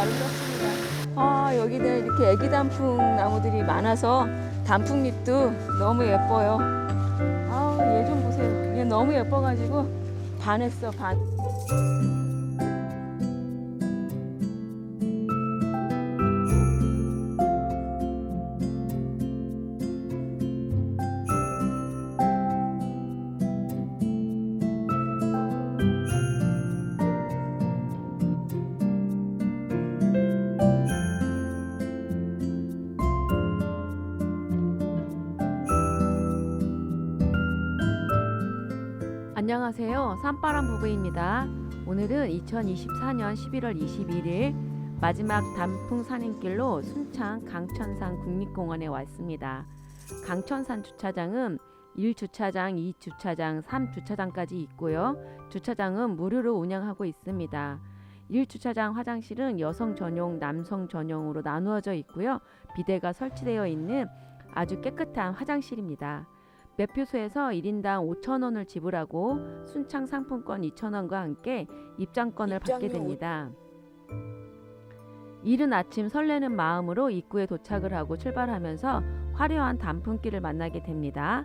아름답습니다. 아 여기는 이렇게 애기 단풍 나무들이 많아서 단풍잎도 너무 예뻐요. 아얘 좀 보세요. 얘 너무 예뻐가지고 반했어 반. 안녕하세요. 산바람 부부입니다. 오늘은 2024년 11월 21일 마지막 단풍 산행길로 순창 강천산 국립공원에 왔습니다. 강천산 주차장은 1주차장, 2주차장, 3주차장까지 있고요. 주차장은 무료로 운영하고 있습니다. 1주차장 화장실은 여성 전용, 남성 전용으로 나누어져 있고요. 비데가 설치되어 있는 아주 깨끗한 화장실입니다. 매표소에서 1인당 5,000원을 지불하고 순창 상품권 2,000원과 함께 입장권을 받게 됩니다. 이른 아침 설레는 마음으로 입구에 도착을 하고 출발하면서 화려한 단풍길을 만나게 됩니다.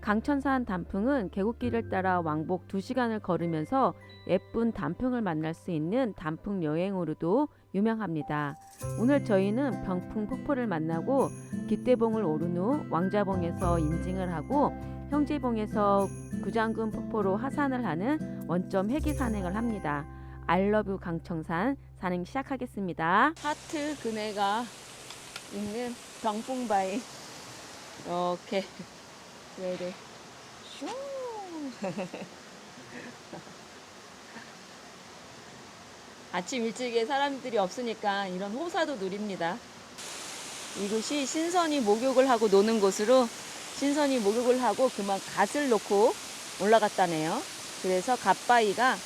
강천산 단풍은 계곡길을 따라 왕복 2시간을 걸으면서 예쁜 단풍을 만날 수 있는 단풍 여행으로도 유명합니다. 오늘 저희는 병풍 폭포를 만나고 깃대봉을 오른 후 왕자봉에서 인증을 하고 형제봉에서 구장군 폭포로 하산을 하는 원점 회기 산행을 합니다. 알러뷰 강청산 산행 시작하겠습니다. 하트 그네가 있는 병풍바위 이렇게 네네 슝 아침 일찍에 사람들이 없으니까 이런 호사도 누립니다. 이곳이 신선이 목욕을 하고 노는 곳으로 신선이 목욕을 하고 그만 갓을 놓고 올라갔다네요. 그래서 갓바위가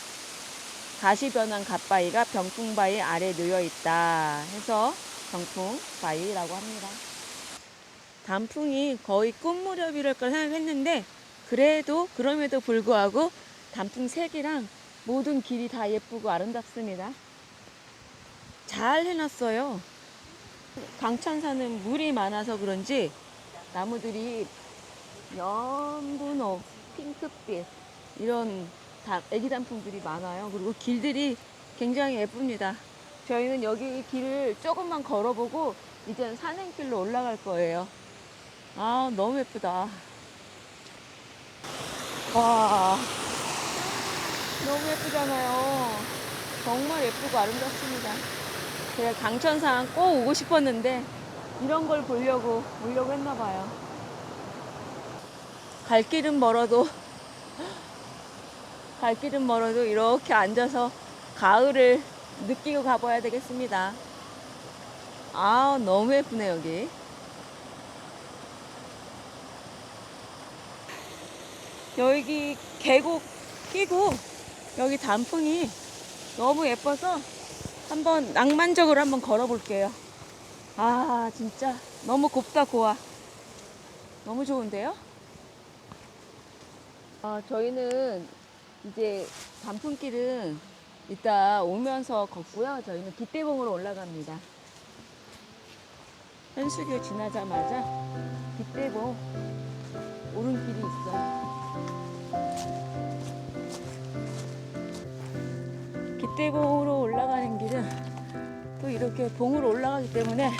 가시 변한 갓바위가 병풍바위 아래 놓여 있다 해서 병풍바위라고 합니다. 단풍이 거의 꽃 무렵이랄 걸 생각했는데 그래도 그럼에도 불구하고 단풍 색이랑 모든 길이 다 예쁘고 아름답습니다. 잘 해놨어요. 강천산은 물이 많아서 그런지 나무들이 연분홍, 핑크빛 이런 다, 애기 단풍들이 많아요. 그리고 길들이 굉장히 예쁩니다. 저희는 여기 길을 조금만 걸어보고 이제는 산행길로 올라갈 거예요. 아, 너무 예쁘다. 와, 너무 예쁘잖아요. 정말 예쁘고 아름답습니다. 제가 강천산 꼭 오고 싶었는데 이런 걸 보려고 오려고 했나 봐요. 갈 길은 멀어도 갈 길은 멀어도 이렇게 앉아서 가을을 느끼고 가봐야 되겠습니다. 아, 너무 예쁘네, 여기. 여기 계곡 끼고 여기 단풍이 너무 예뻐서 한번 낭만적으로 한번 걸어볼게요. 아, 진짜 너무 곱다, 고와. 너무 좋은데요? 아, 저희는 이제 단풍길은 이따 오면서 걷고요. 저희는 깃대봉으로 올라갑니다. 현수교 지나자마자 깃대봉 오른길이 있어요. 깃대봉으로 올라가는 길은 또 이렇게 봉으로 올라가기 때문에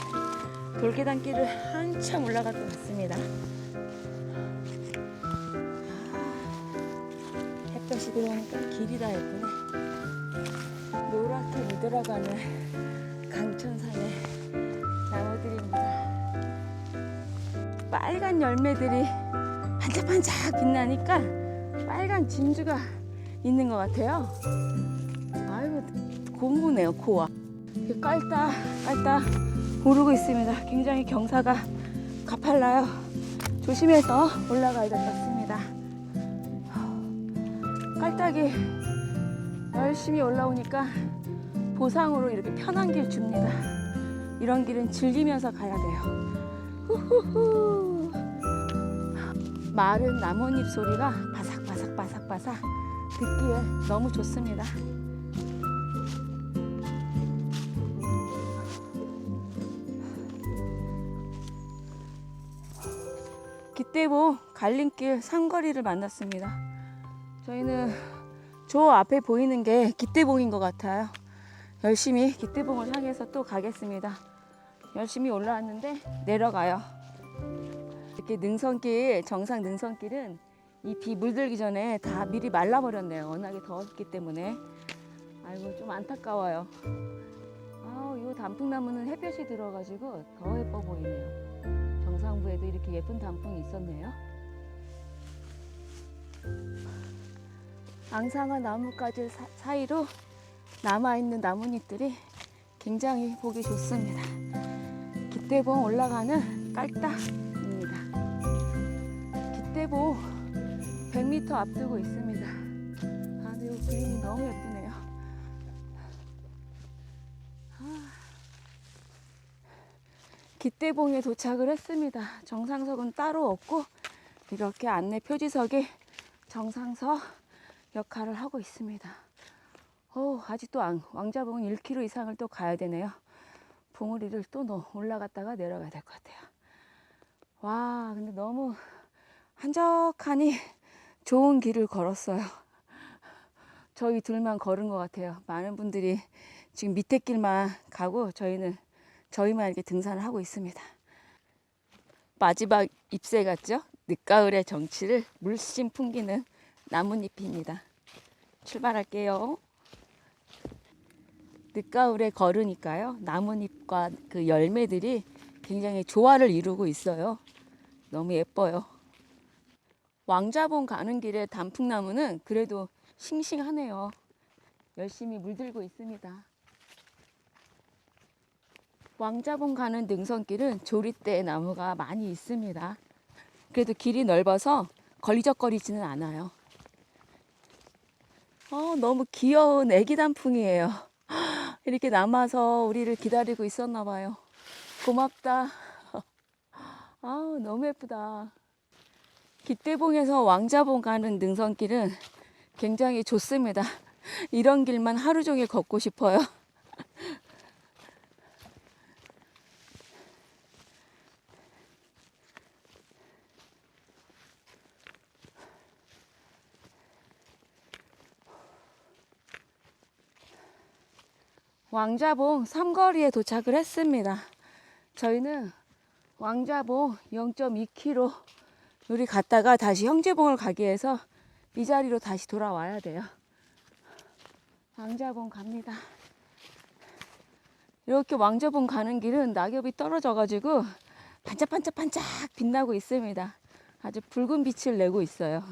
돌계단길을 한참 올라갈 것 같습니다. 햇볕이 들어오니까 길이 다 예쁘네. 노랗게 물들어가는 강천산의 나무들입니다. 빨간 열매들이 반짝반짝 빛나니까 빨간 진주가 있는 것 같아요. 고무네요. 이렇게 깔다 깔다 오르고 있습니다. 굉장히 경사가 가팔라요. 조심해서 올라가야 될 것 같습니다. 깔딱이 열심히 올라오니까 보상으로 이렇게 편한 길 줍니다. 이런 길은 즐기면서 가야 돼요. 마른 나뭇잎 소리가 바삭바삭바삭 바삭 듣기에 너무 좋습니다. 기대봉 갈림길 삼거리를 만났습니다. 저희는 저 앞에 보이는 게 기대봉인 것 같아요. 열심히 기대봉을 향해서 또 가겠습니다. 열심히 올라왔는데 내려가요. 이렇게 능선길, 정상 능선길은 이 비 물들기 전에 다 미리 말라버렸네요. 워낙에 더웠기 때문에. 아이고 좀 안타까워요. 아우 이 단풍나무는 햇볕이 들어가지고 더 예뻐 보이네요. 정상부에도 이렇게 예쁜 단풍이 있었네요. 앙상한 나뭇가지 사- 사이로 남아있는 나뭇잎들이 굉장히 보기 좋습니다. 기대봉 올라가는 깔딱입니다. 기대봉 100m 앞두고 있습니다. 아, 근데 이 그림이 너무 예쁘네 기대봉에 도착을 했습니다. 정상석은 따로 없고 이렇게 안내 표지석이 정상석 역할을 하고 있습니다. 오, 아직도 왕, 왕자봉은 1km 이상을 또 가야 되네요. 봉우리를 또 넣- 올라갔다가 내려가야 될 것 같아요. 와, 근데 너무 한적하니 좋은 길을 걸었어요. 저희 둘만 걸은 것 같아요. 많은 분들이 지금 밑에 길만 가고 저희는 저희만 이렇게 등산을 하고 있습니다. 마지막 잎새 같죠? 늦가을의 정취를 물씬 풍기는 나뭇잎입니다. 출발할게요. 늦가을에 걸으니까요. 나뭇잎과 그 열매들이 굉장히 조화를 이루고 있어요. 너무 예뻐요. 왕자봉 가는 길에 단풍나무는 그래도 싱싱하네요. 열심히 물들고 있습니다. 왕자봉 가는 능선길은 조리대 나무가 많이 있습니다. 그래도 길이 넓어서 걸리적거리지는 않아요. 어, 너무 귀여운 애기 단풍이에요. 이렇게 남아서 우리를 기다리고 있었나 봐요. 고맙다. 아우, 너무 예쁘다. 기대봉에서 왕자봉 가는 능선길은 굉장히 좋습니다. 이런 길만 하루 종일 걷고 싶어요. 왕자봉 삼거리에 도착을 했습니다. 저희는 왕자봉 0.2km 우리 갔다가 다시 형제봉을 가기 위해서 이 자리로 다시 돌아와야 돼요. 왕자봉 갑니다. 이렇게 왕자봉 가는 길은 낙엽이 떨어져가지고 반짝반짝반짝 빛나고 있습니다. 아주 붉은 빛을 내고 있어요.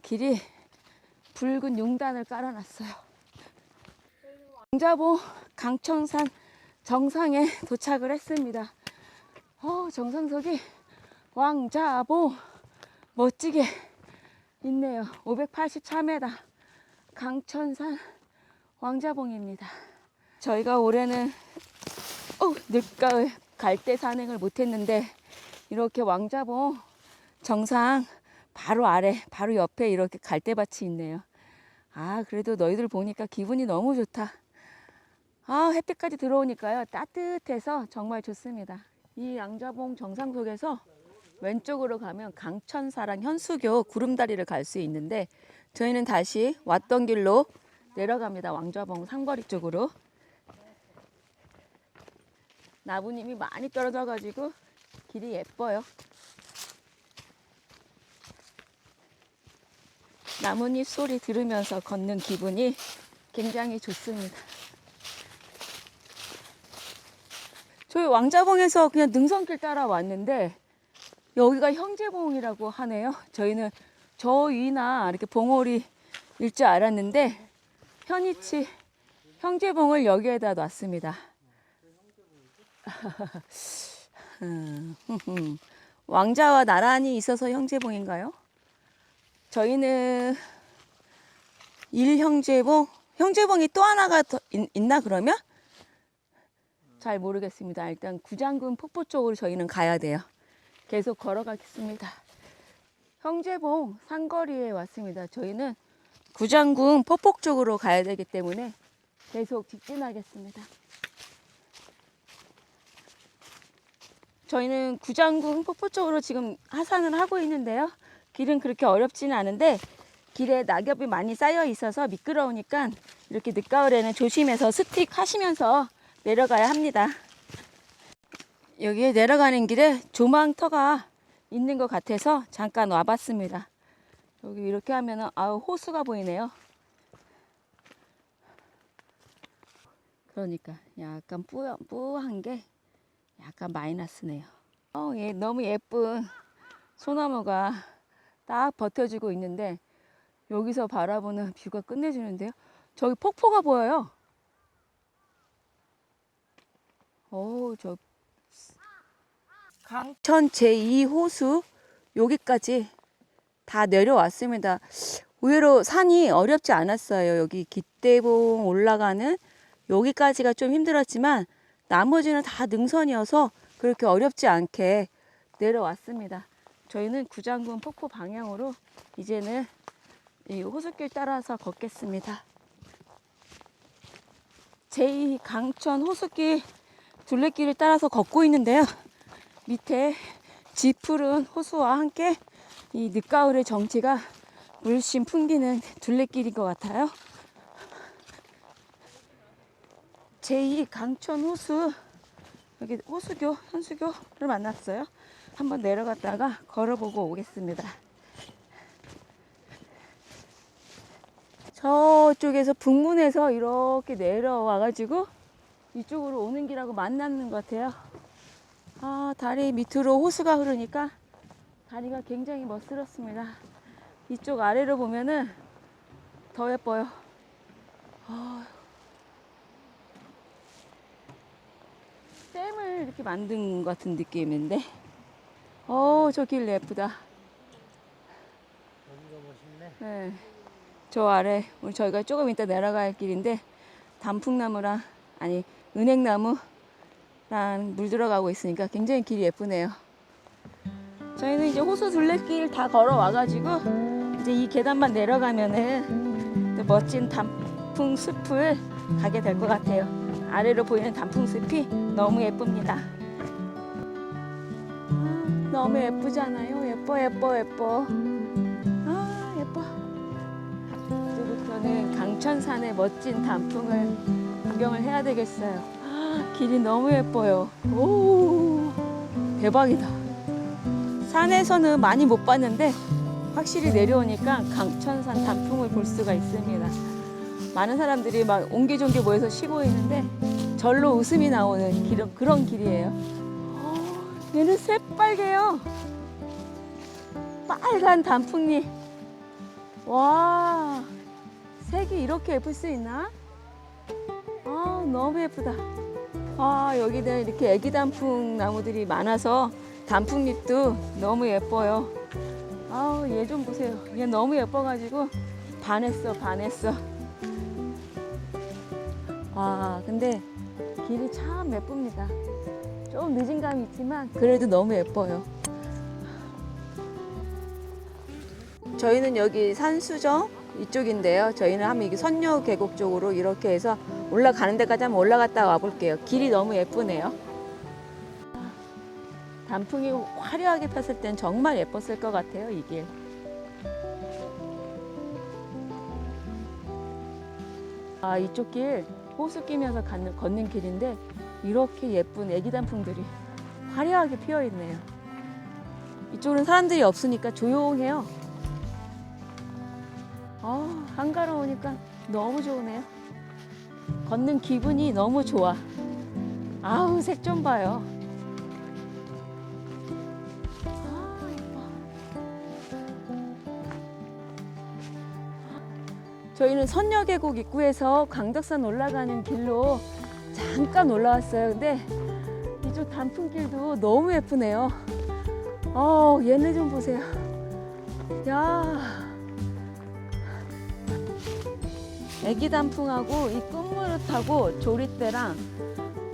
길이 붉은 용단을 깔아놨어요. 왕자봉 강천산 정상에 도착을 했습니다. 어, 정상석이 왕자봉 멋지게 있네요. 583m 강천산 왕자봉입니다. 저희가 올해는 어, 늦가을 갈대 산행을 못했는데 이렇게 왕자봉 정상 바로 아래 바로 옆에 이렇게 갈대밭이 있네요. 아 그래도 너희들 보니까 기분이 너무 좋다. 아 햇빛까지 들어오니까요 따뜻해서 정말 좋습니다. 이 양자봉 정상석에서 왼쪽으로 가면 강천사랑 현수교 구름다리를 갈 수 있는데 저희는 다시 왔던 길로 내려갑니다. 왕좌봉 상거리 쪽으로. 나무님이 많이 떨어져 가지고 길이 예뻐요. 나뭇잎 소리 들으면서 걷는 기분이 굉장히 좋습니다. 저희 왕자봉에서 그냥 능선길 따라 왔는데 여기가 형제봉이라고 하네요. 저희는 저 위나 이렇게 봉오리 일 줄 알았는데 현이치 형제봉을 여기에다 놨습니다. 음, 왕자와 나란히 있어서 형제봉인가요? 저희는 일형제봉, 형제봉이 또 하나가 더 있, 있나 그러면? 잘 모르겠습니다. 일단 구장군 폭포 쪽으로 저희는 가야 돼요. 계속 걸어가겠습니다. 형제봉 상거리에 왔습니다. 저희는 구장군 폭폭 쪽으로 가야 되기 때문에 계속 직진하겠습니다. 저희는 구장군 폭포 쪽으로 지금 하산을 하고 있는데요. 길은 그렇게 어렵지는 않은데 길에 낙엽이 많이 쌓여 있어서 미끄러우니까 이렇게 늦가을에는 조심해서 스틱 하시면서 내려가야 합니다. 여기에 내려가는 길에 조망터가 있는 것 같아서 잠깐 와봤습니다. 여기 이렇게 하면은 아우 호수가 보이네요. 그러니까 약간 뿌, 뿌한 게 약간 마이너스네요. 어, 얘 너무 예쁜 소나무가 딱 버텨주고 있는데 여기서 바라보는 뷰가 끝내주는데요. 저기 폭포가 보여요. 오, 저 강천 제2호수 여기까지 다 내려왔습니다. 의외로 산이 어렵지 않았어요. 여기 기대봉 올라가는 여기까지가 좀 힘들었지만 나머지는 다 능선이어서 그렇게 어렵지 않게 내려왔습니다. 저희는 구장군 폭포 방향으로 이제는 이 호수길 따라서 걷겠습니다. 제2 강천 호수길 둘레길을 따라서 걷고 있는데요. 밑에 짙푸른 호수와 함께 이 늦가을의 정취가 물씬 풍기는 둘레길인 것 같아요. 제2 강천 호수 여기 호수교 현수교를 만났어요. 한번 내려갔다가 걸어보고 오겠습니다. 저쪽에서 북문에서 이렇게 내려와가지고 이쪽으로 오는 길하고 만나는 것 같아요. 아, 다리 밑으로 호수가 흐르니까 다리가 굉장히 멋스럽습니다. 이쪽 아래로 보면은 더 예뻐요. 아, 댐을 이렇게 만든 것 같은 느낌인데. 어, 저길 예쁘다. 네. 저 아래 오늘 저희가 조금 이따 내려갈 길인데 단풍나무랑 아니 은행나무랑 물 들어가고 있으니까 굉장히 길이 예쁘네요. 저희는 이제 호수 둘레길 다 걸어 와가지고 이제 이 계단만 내려가면은 또 멋진 단풍 숲을 가게 될 것 같아요. 아래로 보이는 단풍 숲이 너무 예쁩니다. 아, 너무 예쁘잖아요. 예뻐 예뻐 예뻐. 아 예뻐. 이제부터는 강천산의 멋진 단풍을 구경을 해야 되겠어요. 아, 길이 너무 예뻐요. 오, 대박이다. 산에서는 많이 못 봤는데 확실히 내려오니까 강천산 단풍을 볼 수가 있습니다. 많은 사람들이 막 옹기종기 모여서 쉬고 있는데 절로 웃음이 나오는 길, 그런 길이에요. 어, 얘는 새빨개요. 빨간 단풍잎. 와, 색이 이렇게 예쁠 수 있나? 아, 너무 예쁘다. 아, 여기는 이렇게 애기 단풍 나무들이 많아서 단풍잎도 너무 예뻐요. 아우, 얘 좀 보세요. 얘 너무 예뻐가지고 반했어, 반했어. 와, 근데 길이 참 예쁩니다. 좀 늦은 감이 있지만 그래도 너무 예뻐요. 저희는 여기 산수정 이쪽인데요. 저희는 한번 이게 선녀 계곡 쪽으로 이렇게 해서 올라가는 데까지 한번 올라갔다 와 볼게요. 길이 너무 예쁘네요. 단풍이 화려하게 폈을 땐 정말 예뻤을 것 같아요, 이 길. 아, 이쪽 길 호수 끼면서 걷는, 걷는 길인데 이렇게 예쁜 애기 단풍들이 화려하게 피어 있네요. 이쪽은 사람들이 없으니까 조용해요. 아, 한가로우니까 너무 좋으네요. 걷는 기분이 너무 좋아. 아우, 색 좀 봐요. 저희는 선녀계곡 입구에서 강덕산 올라가는 길로 잠깐 올라왔어요. 근데 이쪽 단풍길도 너무 예쁘네요. 어, 얘네 좀 보세요. 야. 애기 단풍하고 이 꽃무릇하고 조릿대랑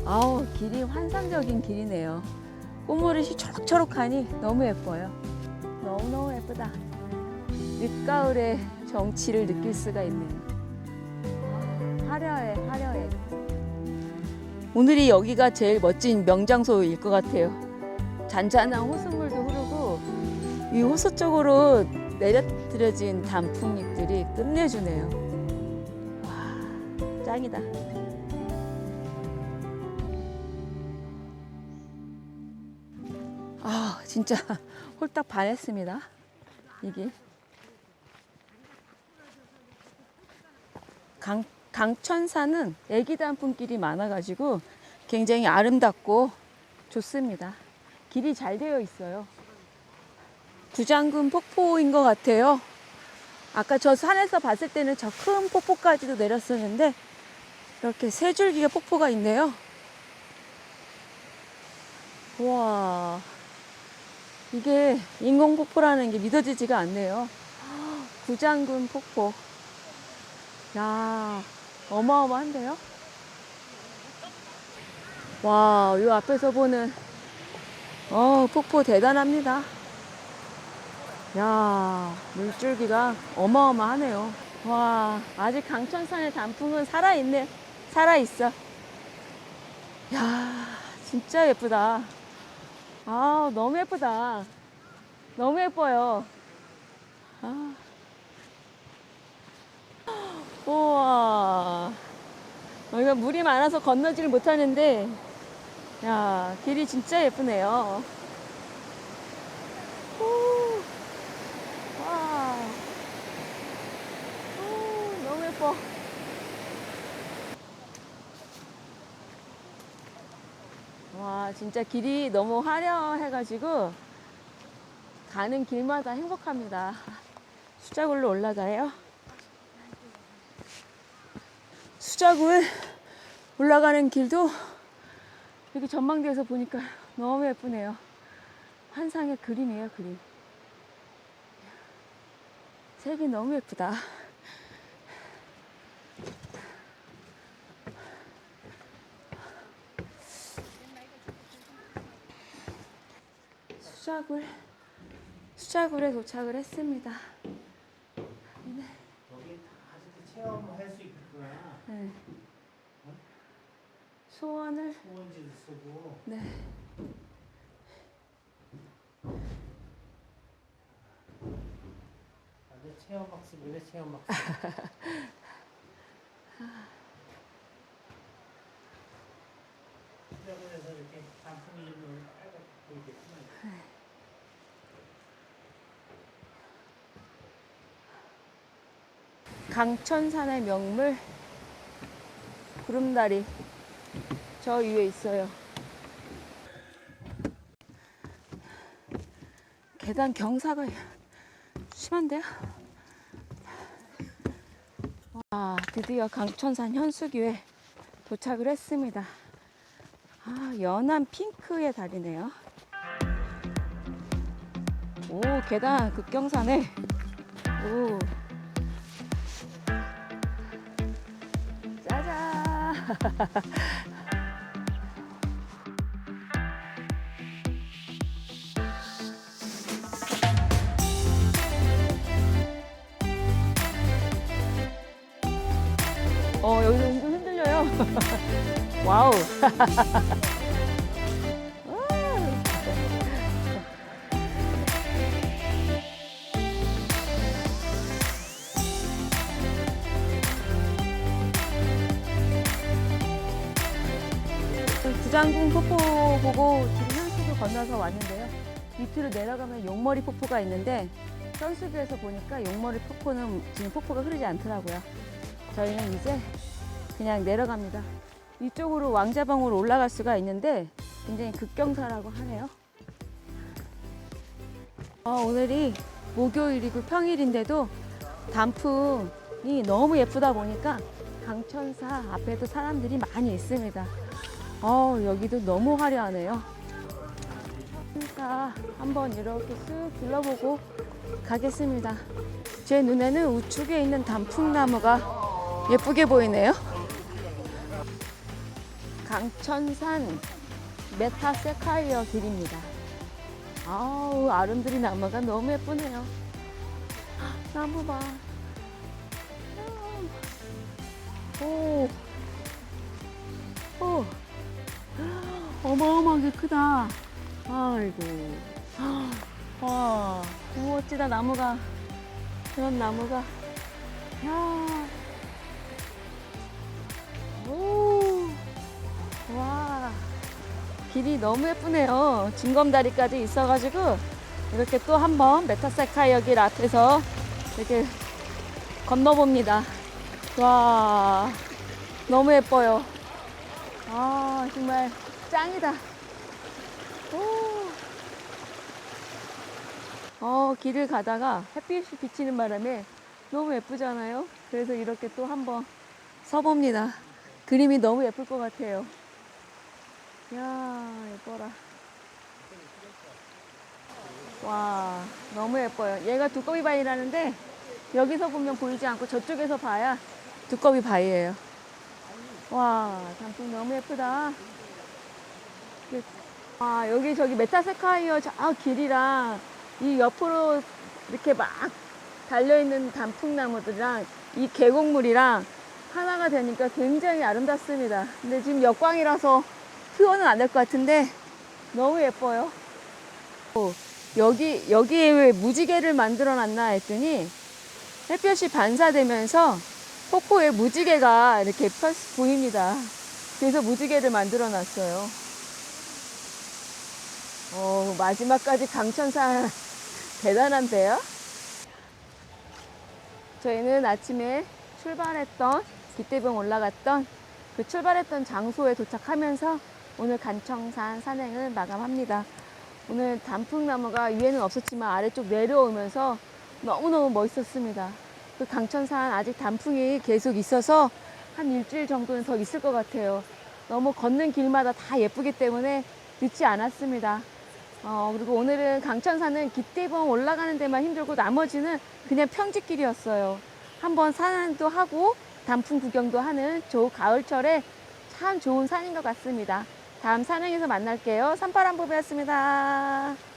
아우 길이 환상적인 길이네요. 꽃무릇이 초록초록하니 너무 예뻐요. 너무너무 예쁘다. 늦가을의 정취를 느낄 수가 있는 화려해 화려해. 오늘이 여기가 제일 멋진 명장소일 것 같아요. 잔잔한 호수물도 흐르고 이 호수 쪽으로 내려드려진 단풍잎들이 끝내주네요. 와, 짱이다. 아, 진짜 홀딱 반했습니다. 이게. 강, 강천산은 애기 단풍길이 많아가지고 굉장히 아름답고 좋습니다. 길이 잘 되어 있어요. 구장군 폭포인 것 같아요. 아까 저 산에서 봤을 때는 저 큰 폭포까지도 내렸었는데 이렇게 세 줄기의 폭포가 있네요. 와 이게 인공 폭포라는 게 믿어지지가 않네요. 구장군 폭포. 야 어마어마한데요? 와, 이 앞에서 보는 어, 폭포 대단합니다. 야, 물줄기가 어마어마하네요. 와, 아직 강천산의 단풍은 살아있네. 살아있어. 야, 진짜 예쁘다. 아, 너무 예쁘다. 너무 예뻐요. 아. 우와. 여기가 물이 많아서 건너지를 못하는데, 야, 길이 진짜 예쁘네요. 오, 와. 오, 너무 예뻐. 와, 진짜 길이 너무 화려해가지고, 가는 길마다 행복합니다. 수자굴로 올라가요. 수자굴 올라가는 길도 이렇게 전망대에서 보니까 너무 예쁘네요. 환상의 그림이에요, 그림. 색이 너무 예쁘다. 수자굴, 수자굴에 도착을 했습니다. 여기 아직도 체험할 수 있구나. 네. 소원을 소원지도 쓰고. 네. 완전 체험 학습이네, 체험 학습. 수작원에서 이렇게 단풍이 있는 빨갛게 보이겠구만. 강천산의 명물 구름다리 저 위에 있어요. 계단 경사가 심한데요? 와, 드디어 강천산 현수교에 도착을 했습니다. 아, 연한 핑크의 달이네요. 오, 계단 급경사네. 오. 어, 여기서 좀 흔들려요. 와우. 구장군 폭포 보고 지금 현수교 건너서 왔는데요. 밑으로 내려가면 용머리 폭포가 있는데 현수교에서 보니까 용머리 폭포는 지금 폭포가 흐르지 않더라고요. 저희는 이제 그냥 내려갑니다. 이쪽으로 왕자방으로 올라갈 수가 있는데 굉장히 급경사라고 하네요. 어, 오늘이 목요일이고 평일인데도 단풍이 너무 예쁘다 보니까 강천사 앞에도 사람들이 많이 있습니다. 어, 여기도 너무 화려하네요. 그러니까 한번 이렇게 쓱 둘러보고 가겠습니다. 제 눈에는 우측에 있는 단풍나무가 예쁘게 보이네요. 강천산 메타세카이어 길입니다. 아우, 아름드리 나무가 너무 예쁘네요. 나무 봐. 오. 오. 어마어마하게 크다. 아이고. 와, 너무 멋지다, 나무가. 그런 나무가. 야. 오. 와. 길이 너무 예쁘네요. 징검다리까지 있어가지고, 이렇게 또 한번 메타세카이어 길 앞에서 이렇게 건너봅니다. 와. 너무 예뻐요. 아, 정말 짱이다. 오. 어, 길을 가다가 햇빛이 비치는 바람에 너무 예쁘잖아요. 그래서 이렇게 또 한번 서봅니다. 그림이 너무 예쁠 것 같아요. 야, 예뻐라. 와, 너무 예뻐요. 얘가 두꺼비 바위라는데 여기서 보면 보이지 않고 저쪽에서 봐야 두꺼비 바위예요. 와, 단풍 너무 예쁘다. 그- 아, 여기 저기 메타세카이어 저 길이랑 이 옆으로 이렇게 막 달려있는 단풍나무들이랑 이 계곡물이랑 하나가 되니까 굉장히 아름답습니다. 근데 지금 역광이라서 표현은 안 될 것 같은데 너무 예뻐요. 오, 여기, 여기에 왜 무지개를 만들어 놨나 했더니 햇볕이 반사되면서 폭포에 무지개가 이렇게 펴 보입니다. 그래서 무지개를 만들어 놨어요. 어, 마지막까지 강천산 대단한데요? 저희는 아침에 출발했던 기대봉 올라갔던 그 출발했던 장소에 도착하면서 오늘 간청산 산행을 마감합니다. 오늘 단풍나무가 위에는 없었지만 아래쪽 내려오면서 너무너무 멋있었습니다. 그 강천산 아직 단풍이 계속 있어서 한 일주일 정도는 더 있을 것 같아요. 너무 걷는 길마다 다 예쁘기 때문에 늦지 않았습니다. 어, 그리고 오늘은 강천산은 기대봉 올라가는 데만 힘들고 나머지는 그냥 평지길이었어요. 한번 산도 하고 단풍 구경도 하는 저 가을철에 참 좋은 산인 것 같습니다. 다음 산행에서 만날게요. 산파란보배였습니다.